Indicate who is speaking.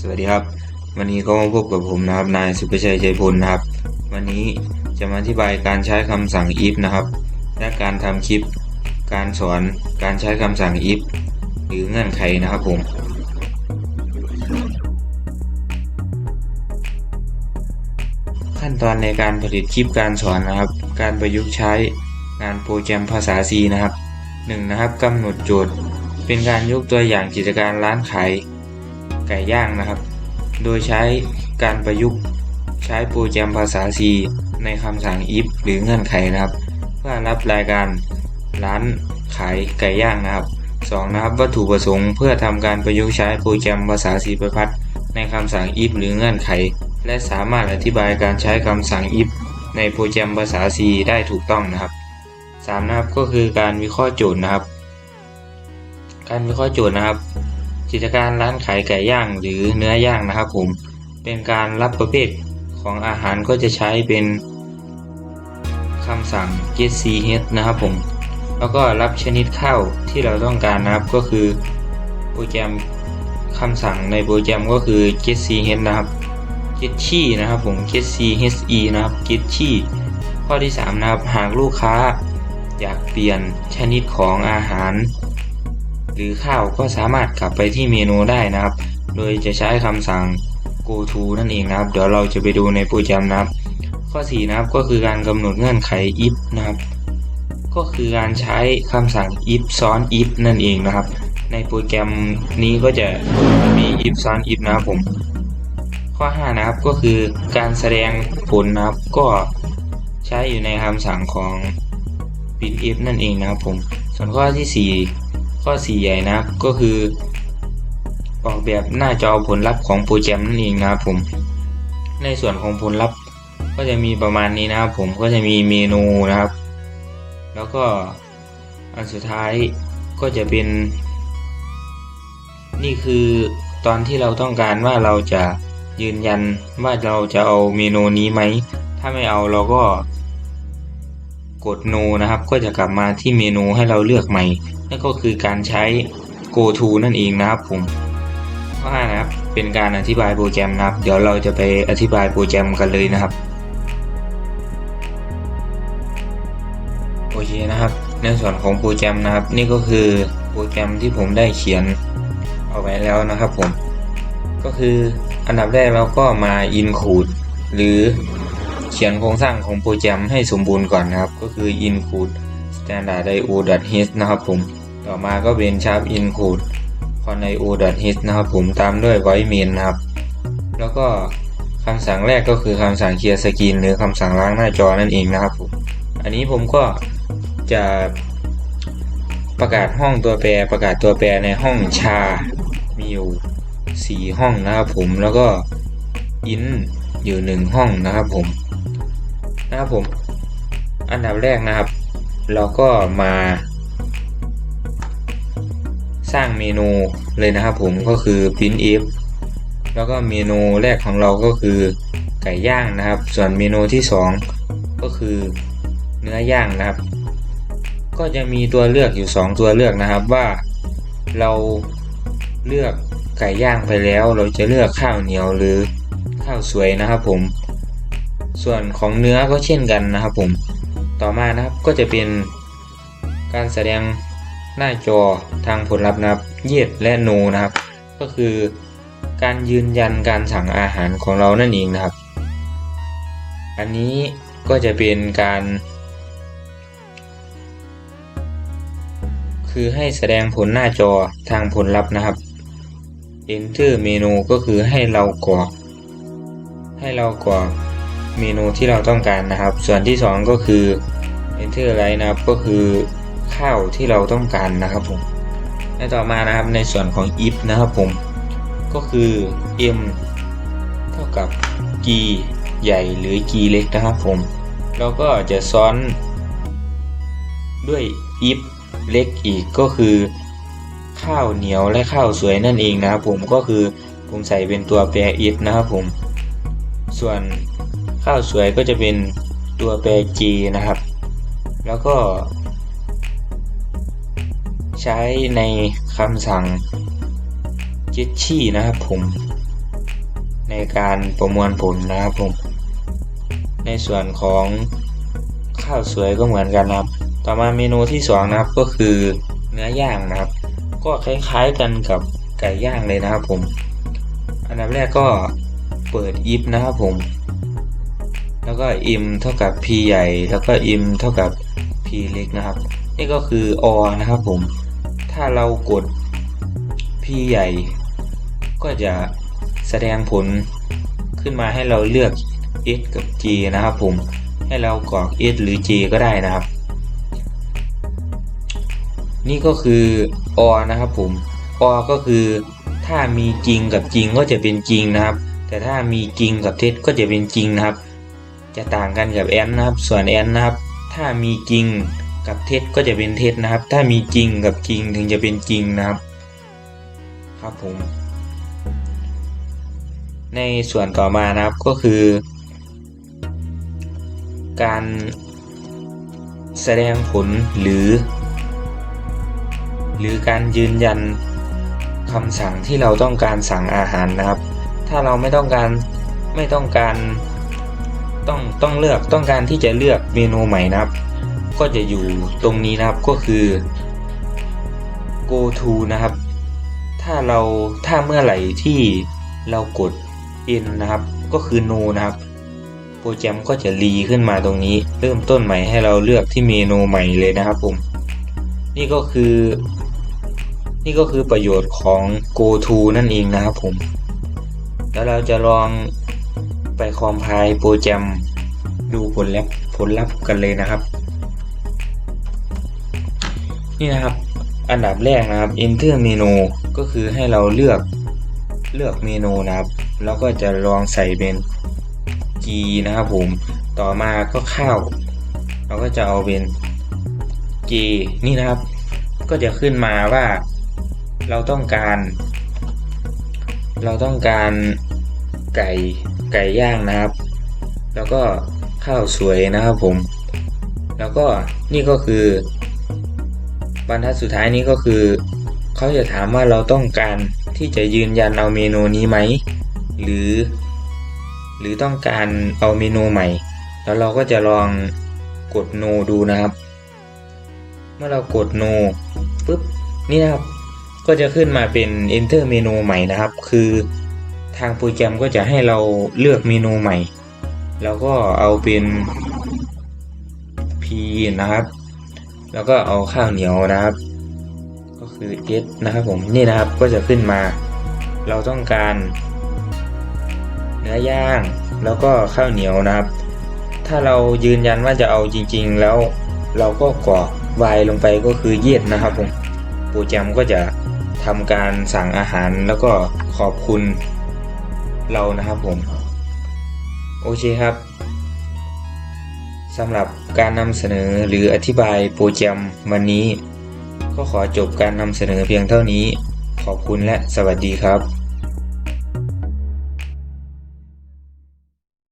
Speaker 1: สวัสดีครับ วันนี้ก็มาพบกับผมนะครับนายสุประชัยใจพลนะครับ วันนี้จะมาอธิบายการใช้คำสั่ง if นะครับ และการทำคลิป การสอนการใช้คำสั่ง if หรือเงื่อนไขนะครับผมขั้นตอนในการผลิตคลิปการสอนนะครับ การประยุกต์ใช้งานโปรแกรมภาษา C นะครับ 1. นะครับกำหนดโจทย์ เป็นการยกตัวอย่างกิจการร้านขาย ไก่ย่างนะครับ โดยใช้การประยุกต์ใช้โปรแกรมภาษา C ในคำสั่ง if หรือเงื่อนไขนะครับ เพื่อรับรายการร้านขายไก่ย่างนะครับ 2. นะครับวัตถุประสงค์เพื่อทำการประยุกต์ใช้โปรแกรมภาษา C ประพัดในคำสั่ง if หรือเงื่อนไข และสามารถอธิบายการใช้คำสั่ง if ในโปรแกรมภาษา C ได้ถูกต้องนะครับ 3. นะครับก็คือการวิเคราะห์โจทย์นะครับ การวิเคราะห์โจทย์นะครับ กิจการร้านขายไก่ย่างหรือเนื้อย่างนะครับผม เป็นการรับประเภทของอาหารก็จะใช้เป็นคำสั่ง get ch นะครับผม แล้วก็รับชนิดข้าวที่เราต้องการนะครับก็คือโปรแกรมคำสั่งในโปรแกรมก็คือ get ch นะครับ get ชี่นะครับผม get che นะครับ get ชี่ข้อที่ 3 นะครับ หากลูกค้าอยากเปลี่ยนชนิดของอาหาร หรือข้าวก็สามารถกลับไปที่เมนูได้นะครับ โดยจะใช้คำสั่ง go to นั่นเองนะครับ เดี๋ยวเราจะไปดูในโปรแกรมนะครับ ข้อ 4 นะครับก็คือการกำหนดเงื่อนไข if นะครับ ก็คือการใช้คำสั่ง if ซ้อน if นั่นเองนะครับ ในโปรแกรมนี้ก็จะมี if ซ้อน if นะครับผม ข้อ 5 นะครับก็คือการแสดงผลนะครับ ก็ใช้อยู่ในคำสั่งของ printf นั่นเองนะครับผม ส่วนข้อที่ 4 ข้อ 4 ใหญ่นะครับก็คือ ออกแบบหน้าจอผลลัพธ์ของโปรแกรมนั่นเองนะครับผม ในส่วนของผลลัพธ์ก็จะมีประมาณนี้นะครับผมก็จะมีเมนูนะครับ แล้วก็อันสุดท้ายก็จะเป็น นี่คือตอนที่เราต้องการว่าเราจะยืนยันว่าเราจะเอาเมนูนี้ไหม ถ้าไม่เอาเราก็ กด no นะครับ ก็จะกลับมาที่เมนูให้เราเลือกใหม่ นั่นก็คือการใช้ go to นั่นเองนะครับผมข้อ5นะครับ เป็นการอธิบายโปรแกรมนะครับ เดี๋ยวเราจะไปอธิบายโปรแกรมกันเลยนะครับ โอเคนะครับ ในส่วนของโปรแกรมนะครับ นี่ก็คือโปรแกรมที่ผมได้เขียนเอาไว้แล้วนะครับผม ก็คืออันดับแรกเราก็มา include หรือ เขียนโครงสร้างของโปรแกรมให้สมบูรณ์ก่อนนะครับ ก็คือ include standard io.h นะครับผม ต่อมาก็เป็น sharp include con io.h นะครับผมตามด้วย void main นะครับ แล้วก็คำสั่งแรกก็คือคำสั่ง clear screen หรือคำสั่งล้างหน้าจอนั่นเองนะครับผม อันนี้ผมก็จะประกาศห้องตัวแปรประกาศตัวแปรในห้องชา มีอยู่ 4 ห้องนะครับผมแล้วก็ in อยู่ 1 ห้องนะครับผม นะครับผม อันดับแรกนะครับ เราก็มาสร้างเมนูเลยนะครับผมก็คือ printf แล้วก็เมนูแรกของเราก็คือไก่ย่างนะครับ ส่วนเมนูที่ 2 ก็คือเนื้อย่างนะครับ ก็จะมีตัวเลือกอยู่ 2 ตัวเลือกนะครับว่าเราเลือกไก่ย่างไปแล้ว เราจะเลือกข้าวเหนียวหรือข้าวสวยนะครับผม ส่วนของเนื้อก็เช่นกันนะครับผมต่อมานะครับก็จะเป็นการแสดงหน้าจอทางผลลัพธ์นะครับ yes และ no นะครับ ก็คือการยืนยันการสั่งอาหารของเรานั่นเองนะครับ อันนี้ก็จะเป็นการ คือให้แสดงผลหน้าจอทางผลลัพธ์นะครับ enter เมนูก็คือให้เรากรอกให้เรากรอก เมนูที่เราต้องการนะครับ ส่วนที่ 2 ก็คือ enter อะไรนะครับ ก็คือข้าวที่เราต้องการนะครับผมและต่อมานะครับในส่วนของ if นะครับผม ก็คือ m เท่ากับ g ใหญ่หรือ g เล็กนะครับผมแล้วก็จะซ้อนด้วย if เล็กอีกก็คือ ข้าวเหนียวและข้าวสวยนั่นเองนะครับผมก็คือผมใส่เป็นตัวแปร if นะครับผม ส่วน ข้าวสวยก็จะเป็นตัวแปร g นะครับ แล้วก็ ใช้ในคำสั่ง get ชี่นะครับผม ในการประมวลผลนะครับผม ในส่วนของข้าวสวยก็เหมือนกันนะครับ ต่อมาเมนูที่สองนะครับก็คือเนื้อย่างนะครับ ก็คล้ายๆกันกับไก่ย่างเลยนะครับผม อันดับแรกก็เปิดอิฟนะครับผม แล้วก็อิมเท่ากับ p ใหญ่ แล้วก็อิมเท่ากับ p เล็กนะครับ นี่ก็คืออนะครับผม ถ้าเรากด p ใหญ่ ก็จะแสดงผลขึ้นมาให้เราเลือก s กับ g นะครับผม ให้เรากรอก s หรือ g ก็ได้นะครับ นี่ก็คืออนะครับผมอก็คือถ้ามีจริงกับจริงก็จะเป็นจริงนะครับ แต่ถ้ามีจริงกับเท็จก็จะเป็นจริงนะครับ จะต่างกันกับแอนนะครับ ส่วนแอนนะครับ ถ้ามีจริงกับเท็จก็จะเป็นเท็จนะครับ ถ้ามีจริงกับจริงถึงจะเป็นจริงนะครับ ครับผม ในส่วนต่อมานะครับก็คือ การแสดงผลหรือ หรือการยืนยันคำสั่งที่เราต้องการสั่งอาหารนะครับ ถ้าเราไม่ต้องการไม่ต้องการ ต้องต้องเลือกต้องการที่จะเลือกเมนูใหม่นะครับ ก็จะอยู่ตรงนี้นะครับก็คือ go to นะครับ ถ้าเราถ้าเมื่อไหร่ที่เรากด in นะครับ ก็คือ no นะครับ โปรแกรมก็จะรีขึ้นมาตรงนี้ เริ่มต้นใหม่ให้เราเลือกที่เมนูใหม่เลยนะครับผมนี่ก็คือ นี่ก็คือประโยชน์ของ go to นั่นเองนะครับผม แล้วเราจะลอง ไปคอมไพล์โปรแกรมดูผลลัพธ์ผลลัพธ์กันเลยนะครับ นี่นะครับ อันดับแรกนะครับ enter เมนูก็คือให้เราเลือกเลือกเมนูนะครับ แล้วก็จะลองใส่เป็น G นะครับผม ต่อมาก็เข้าเราก็จะเอาเป็น G นี่นะครับ ก็จะขึ้นมาว่าเราต้องการ เราต้องการไก่ ไก่ย่างนะครับ แล้วก็ข้าวสวยนะครับผม แล้วก็นี่ก็คือบรรทัดสุดท้ายนี้ก็คือเขาจะถามว่าเราต้องการที่จะยืนยันเอาเมนูนี้ไหมหรือ หรือต้องการเอาเมนูใหม่ แล้วเราก็จะลองกด no ดูนะครับ เมื่อเรากด no ปุ๊บนี่นะครับก็จะขึ้นมาเป็น enter เมนูใหม่นะครับ คือ ทางโปรแกรมก็จะให้เราเลือกเมนูใหม่ แล้วก็เอาเป็น P นะครับ แล้วก็เอาข้าวเหนียวนะครับ ก็คือ S นะครับผมนี่นะครับก็จะขึ้นมา เราต้องการ เนื้อย่างแล้วก็ข้าวเหนียวนะครับ ถ้าเรายืนยันว่าจะเอาจริง ๆ แล้วเราก็กรอก y ลงไปก็คือเย็ดนะครับผมโปรแกรมก็จะทำการสั่งอาหารแล้วก็ขอบคุณ เรานะครับผม โอเคครับสำหรับการนำเสนอหรืออธิบายโปรแกรมวันนี้ ก็ขอจบการนำเสนอเพียงเท่านี้ ขอบคุณและสวัสดีครับ